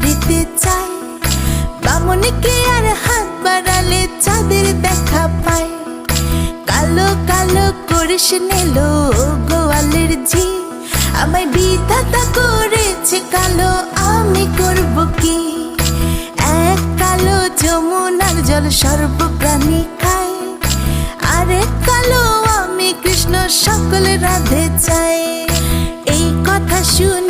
ধরিতে চায় বামনকে আর হাত বাড়ালে চাঁদের দেখা পায় কালো কালো করিস নিল গোয়ালের ঝি। আমায় বিধাতা করেছে কালো, আমি করব কি? এক কালো যমুনার জল সর্বপ্রাণী খায় আরেক কালো আমি কৃষ্ণ, সকল রাধে চাই। এই কথা শুনে